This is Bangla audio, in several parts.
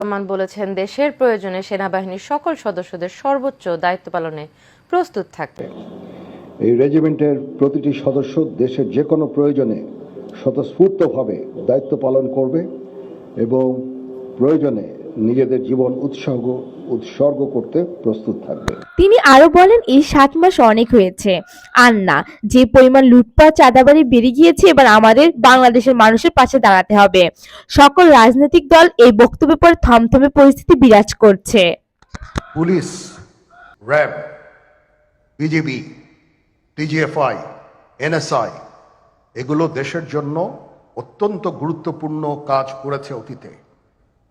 রহমান বলেছেন, দেশের প্রয়োজনে সেনাবাহিনীর সকল সদস্যদের সর্বোচ্চ দায়িত্ব পালনে প্রস্তুত থাকবে। এই রেজিমেন্টের প্রতিটি সদস্য দেশের যে কোনো প্রয়োজনে স্বতঃস্ফূর্তভাবে দায়িত্ব পালন করবে এবং প্রয়োজনে নিজেদের জীবন উৎসর্গ উৎসর্গ করতে প্রস্তুত থাকবে। তিনি আরও বলেন এই সাত মাস অনেক হয়েছে। আর না যে পরিমাণ লুটপাট চাঁদাবাড়ি বেড়ে গিয়েছে এবার আমাদের বাংলাদেশের মানুষের পাশে দাঁড়াতে হবে। সকল রাজনৈতিক দল এই বক্তব্যের পর থমথমে পরিস্থিতি বিরাজ করছে। Police RAB BJP DGFI NSI এগুলো দেশের জন্য অত্যন্ত গুরুত্বপূর্ণ কাজ করেছে অতীতে।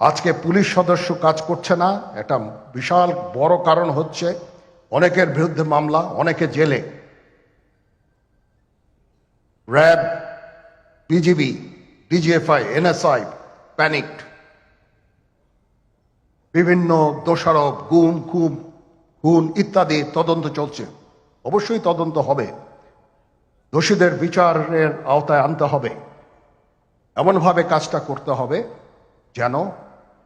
আজকে পুলিশ সদস্য কাজ করছে না, একটা বিশাল বড় কারণ হচ্ছে অনেকের বিরুদ্ধে মামলা, অনেকে জেলে। RAB, BGB, DGFI, NSI panicked বিভিন্ন দোষারোপ, গুম খুম খুন ইত্যাদি তদন্ত চলছে। অবশ্যই তদন্ত হবে। দোষীদের বিচারের আওতায় আনতে হবে। এমনভাবে কাজটা করতে হবে যেন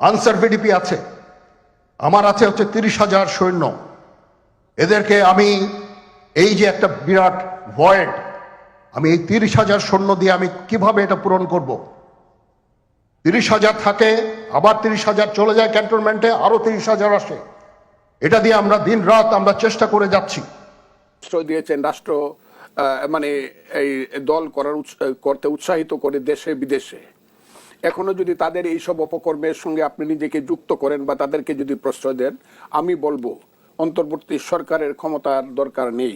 আনসার বিডিপি আছে। আমার আছে হচ্ছে তিরিশ হাজার সৈন্য। এদেরকে আমি এই যে একটা বিরাট ভয়েড আমি এই তিরিশ হাজার সৈন্য দিয়ে আমি কীভাবে এটা পূরণ করব? তিরিশ হাজার থাকে, আবার তিরিশ হাজার চলে যায় ক্যান্টনমেন্টে আরও তিরিশ হাজার আসে। এটা দিয়ে আমরা দিন রাত আমরা চেষ্টা করে যাচ্ছি। দিয়েছেন, রাষ্ট্র মানে এই দল করার করতে উৎসাহিত করে দেশে, বিদেশে। এখনও যদি তাদের এই সব অপকর্মের সঙ্গে আপনি নিজেকে যুক্ত করেন বা তাদেরকে যদি প্রশ্রয় দেন, আমি বলব, অন্তর্বর্তী সরকারের ক্ষমতার দরকার নেই।